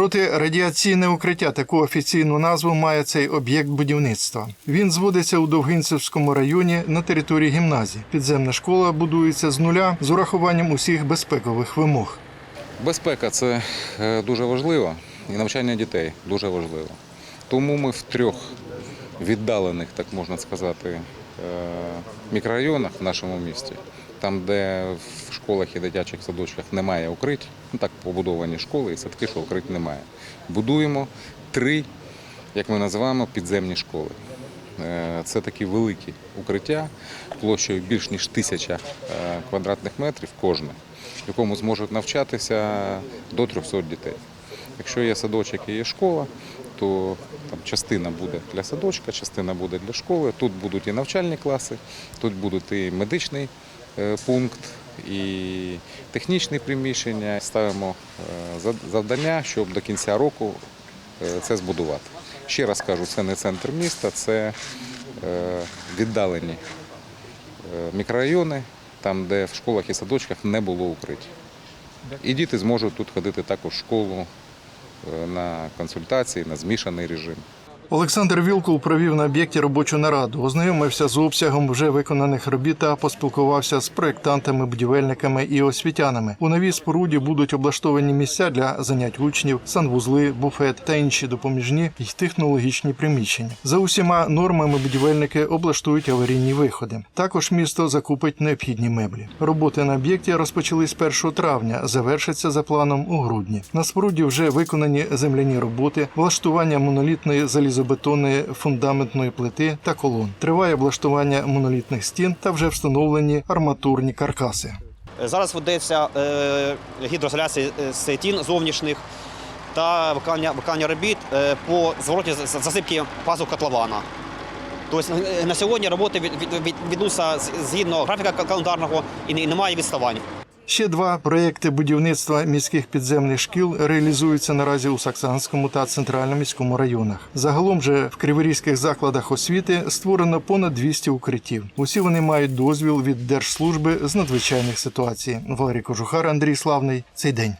Протирадіаційне укриття таку офіційну назву має цей об'єкт будівництва. Він зводиться у Довгинцевському районі на території гімназії. Підземна школа будується з нуля з урахуванням усіх безпекових вимог. Безпека це е, дуже важливо, і навчання дітей дуже важливо. Тому ми в трьох віддалених, так можна сказати, мікрорайонах в нашому місті, там, де в школах і дитячих садочках немає укриття, ну так побудовані школи і садки, що укриття немає. Будуємо три, як ми називаємо, підземні школи. Е, Це такі великі укриття площею більш ніж тисяча е, квадратних метрів кожне, в якому зможуть навчатися до 300 дітей. Якщо є садочок і є школа, то там частина буде для садочка, частина буде для школи. Тут будуть і навчальні класи, тут будуть і медичний е, пункт, і технічні приміщення. Ставимо е, завдання, щоб до кінця року е, це збудувати. Ще раз кажу, це не центр міста, це віддалені мікрорайони, там, де в школах і садочках не було укриття. І діти зможуть тут ходити також в школу на консультації, на змішаний режим. Олександр Вілкул провів на об'єкті робочу нараду, ознайомився з обсягом вже виконаних робіт та поспілкувався з проєктантами, будівельниками і освітянами. У новій споруді будуть облаштовані місця для занять учнів, санвузли, буфет та інші допоміжні й технологічні приміщення. За усіма нормами будівельники облаштують аварійні виходи. Також місто закупить необхідні меблі. Роботи на об'єкті розпочались 1 травня, завершаться за планом у грудні. На споруді вже виконані земляні роботи, влаштування монолітної залізобетонної фундаментної плити та колон. Триває облаштування монолітних стін та вже встановлені арматурні каркаси. Зараз ведеться е, гідроізоляція е, стін зовнішніх та виконання, виконання робіт е, по звороті засипки пазу котлована. Тобто на сьогодні роботи від, від, від, віднуться згідно графіка календарного і немає відставань. Ще два проекти будівництва міських підземних шкіл реалізуються наразі у Саксанському та Центральноміському районах. Загалом же в криворізьких закладах освіти створено понад 200 укриттів. Усі вони мають дозвіл від держслужби з надзвичайних ситуацій. Валерій Кожухар, Андрій Славний. Цей день.